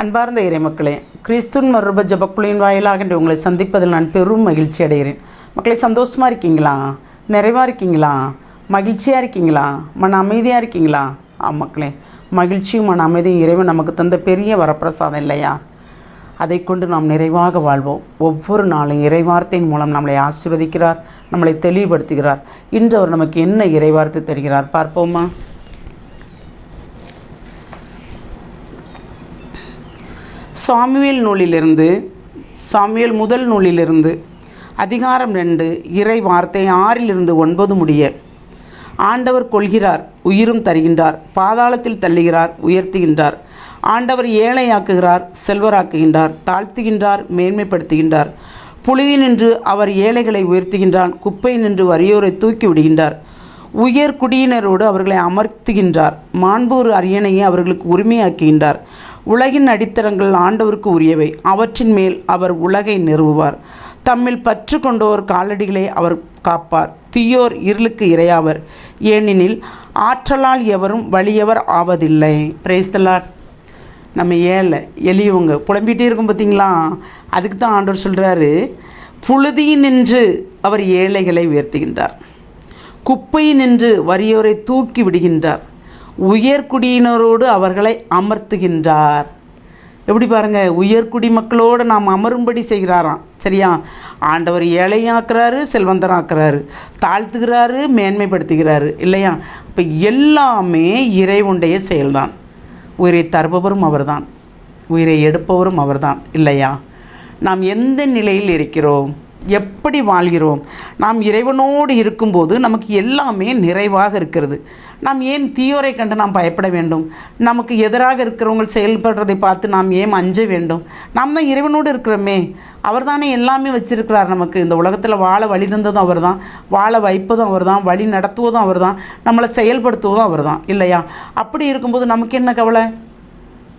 அன்பார்ந்த இறைமக்களே கிறிஸ்துன் மறுப ஜபக்குழுவின் வாயிலாக என்று உங்களை சந்திப்பதில் நான் பெரும் மகிழ்ச்சி அடைகிறேன். மக்களை சந்தோஷமாக இருக்கீங்களா? நிறைவாக இருக்கீங்களா? மகிழ்ச்சியாக இருக்கீங்களா? மன அமைதியாக இருக்கீங்களா? ஆ மக்களே மகிழ்ச்சியும் மன அமைதியும் இறைவன் நமக்கு தந்த பெரிய வரப்பிரசாதம் இல்லையா? அதை கொண்டு நாம் நிறைவாக வாழ்வோம். ஒவ்வொரு நாளும் இறைவார்த்தையின் மூலம் நம்மளை ஆசீர்வதிக்கிறார் நம்மளை தெளிவுபடுத்துகிறார். இன்று அவர் நமக்கு என்ன இறைவார்த்தை தருகிறார் பார்ப்போமா? சாமுவேல் நூலிலிருந்து சாமுவேல் முதல் நூலிலிருந்து அதிகாரம் ரெண்டு இறை வார்த்தை ஆறிலிருந்து ஒன்பது முடிய ஆண்டவர் கொள்கிறார் உயிரும் தருகின்றார் பாதாளத்தில் தள்ளுகிறார் உயர்த்துகின்றார் ஆண்டவர் ஏழையாக்குகிறார் செல்வராக்குகின்றார் தாழ்த்துகின்றார் மேன்மைப்படுத்துகின்றார் புழுதி நின்று அவர் ஏழைகளை உயர்த்துகின்றார் குப்பை நின்று வறியோரை தூக்கி விடுகின்றார் உயர் குடியினரோடு அவர்களை அமர்த்துகின்றார் மாண்பூர் அரியணையை அவர்களுக்கு உரிமையாக்குகின்றார் உலகின் அடித்தளங்கள் ஆண்டவருக்கு உரியவை. அவற்றின் மேல் அவர் உலகை நிறுவுவார். தம்மில் பற்று கொண்டோர் காலடிகளை அவர் காப்பார். தீயோர் இருளுக்கு இரையாவர். ஏனெனில் ஆற்றலால் எவரும் வலியவர் ஆவதில்லை. பிரேஸ்தலார் நம்ம ஏழை எளியவங்க புலம்பிகிட்டே இருக்கும் பார்த்தீங்களா? அதுக்கு தான் ஆண்டவர் சொல்கிறாரு புழுதி நின்று அவர் ஏழைகளை உயர்த்துகின்றார். குப்பை நின்று வறியோரை தூக்கி விடுகின்றார். உயர்குடியினரோடு அவர்களை அமர்த்துகின்றார். எப்படி பாருங்கள் உயர்குடி மக்களோடு நாம் அமரும்படி செய்கிறாராம். சரியா? ஆண்டவர் ஏழையாக்குறாரு செல்வந்தராக்குறாரு தாழ்த்துகிறாரு மேன்மைப்படுத்துகிறாரு இல்லையா? இப்போ எல்லாமே இறைவுண்டைய செயல்தான். உயிரை தருபவரும் அவர்தான். உயிரை எடுப்பவரும் அவர்தான் இல்லையா? நாம் எந்த நிலையில் இருக்கிறோம்? எப்படி வாழ்கிறோம்? நாம் இறைவனோடு இருக்கும்போது நமக்கு எல்லாமே நிறைவாக இருக்கிறது. நாம் ஏன் தீயோரை கண்டு நாம் பயப்பட வேண்டும்? நமக்கு எதிராக இருக்கிறவங்க செயல்படுறதை பார்த்து நாம் ஏன் அஞ்ச வேண்டும்? நாம் தான் இறைவனோடு இருக்கிறோமே. அவர் தானே எல்லாமே வச்சிருக்கிறார் நமக்கு. இந்த உலகத்தில் வாழ வழி தந்ததும் அவர் தான். வாழ வைப்பதும் அவர் தான். வழி நடத்துவதும் அவர் தான். நம்மளை செயல்படுத்துவதும் அவர் தான். இல்லையா? அப்படி இருக்கும்போது நமக்கு என்ன கவலை?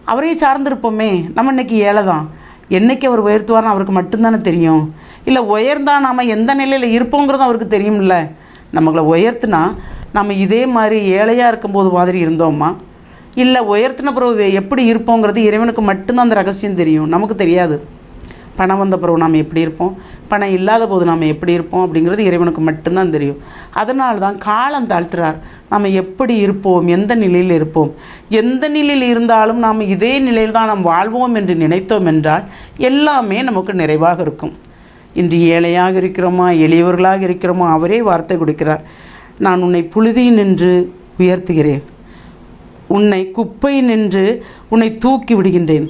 அவரையே சார்ந்திருப்போமே. நம்ம இன்னைக்கு ஏழை தான் என்னைக்கு அவர் உயர்த்துவார்னு அவருக்கு மட்டும்தானே தெரியும். இல்லை உயர்ந்தால் நாம் எந்த நிலையில் இருப்போங்கிறது அவருக்கு தெரியும்ல. நம்மளை உயர்த்துனா நம்ம இதே மாதிரி ஏழையாக இருக்கும்போது மாதிரி இருந்தோமா? இல்லை உயர்த்தின பிறகு எப்படி இருப்போங்கிறது இறைவனுக்கு மட்டும்தான் அந்த ரகசியம் தெரியும். நமக்கு தெரியாது. பணம் வந்த பிறகு நாம் எப்படி இருப்போம்? பணம் இல்லாத போது நாம் எப்படி இருப்போம்? அப்படிங்கிறது இறைவனுக்கு மட்டும்தான் தெரியும். அதனால தான் காலம் தாழ்த்துறார். நாம் எப்படி இருப்போம்? எந்த நிலையில் இருப்போம்? எந்த நிலையில் இருந்தாலும் நாம் இதே நிலையில் தான் நாம் வாழ்வோம் என்று நினைத்தோம் என்றால் எல்லாமே நமக்கு நிறைவாக இருக்கும். இன்று ஏழையாக இருக்கிறோமா எளியவர்களாக இருக்கிறோமா? அவரே வார்த்தை கொடுக்கிறார். நான் உன்னை புழுதி நின்று உயர்த்துகிறேன். உன்னை குப்பை நின்று உன்னை தூக்கி விடுகின்றேன்.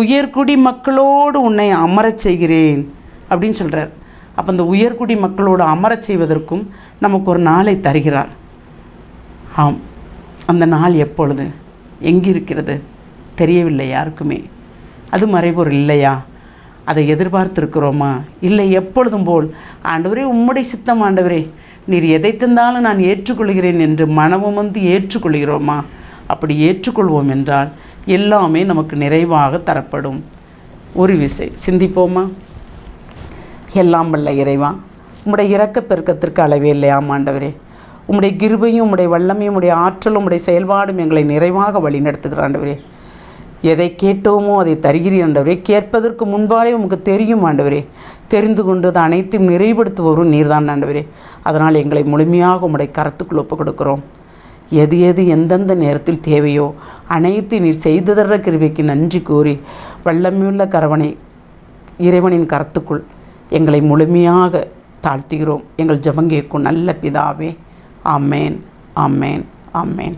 உயர்குடி மக்களோடு உன்னை அமரச் செய்கிறேன் அப்படின்னு சொல்கிறார் அப்போ அந்த உயர்குடி மக்களோடு அமரச் செய்வதற்கும் நமக்கு ஒரு நாளை தருகிறார். ஆம் அந்த நாள் எப்பொழுது? எங்கே இருக்கிறது தெரியவில்லை யாருக்குமே. அது மறைபொருள் இல்லையா? அதை எதிர்பார்த்திருக்கிறோமா? இல்லை எப்பொழுதும் போல். ஆண்டவரே உம்முடைய சித்தம் ஆண்டவரே நீர் எதை தந்தாலும் நான் ஏற்றுக்கொள்கிறேன் என்று மனமும் வந்து ஏற்றுக்கொள்கிறோமா? அப்படி ஏற்றுக்கொள்வோம் என்றால் எல்லாமே நமக்கு நிறைவாக தரப்படும். ஒரு விசை சிந்திப்போமா? எல்லாம் வல்ல இறைவா உம்முடைய இறக்க பெருக்கத்திற்கு அளவே இல்லையா ஆண்டவரே. உம்முடைய கிருபையும் உம்முடைய வல்லமையும் உம்முடைய ஆற்றலும் உம்முடைய செயல்பாடும் எங்களை நிறைவாக வழிநடத்துகிற ஆண்டவரே. எதை கேட்டோமோ அதை தருகிறீர் ஆண்டவரே. கேட்பதற்கு முன்பாலே உமக்கு தெரியும் ஆண்டவரே. தெரிந்து கொண்டு அதை அனைத்தையும் நிறைவுபடுத்துபவரும் நீர்தான் ஆண்டவரே. அதனால் எங்களை முழுமையாக உம்முடைய கரத்துக்குள் ஒப்புக் கொடுக்கிறோம் எது எது எந்தெந்த நேரத்தில் தேவையோ அனைத்து நீர் செய்ததர கிருபைக்கு நன்றி கூறி வல்லமையுள்ள கரவனை இறைவனின் கரத்துக்குள் எங்களை முழுமையாக தாழ்த்துகிறோம். எங்கள் ஜபங்கேக்கும் நல்ல பிதாவே. ஆமேன் ஆமேன் ஆமேன்.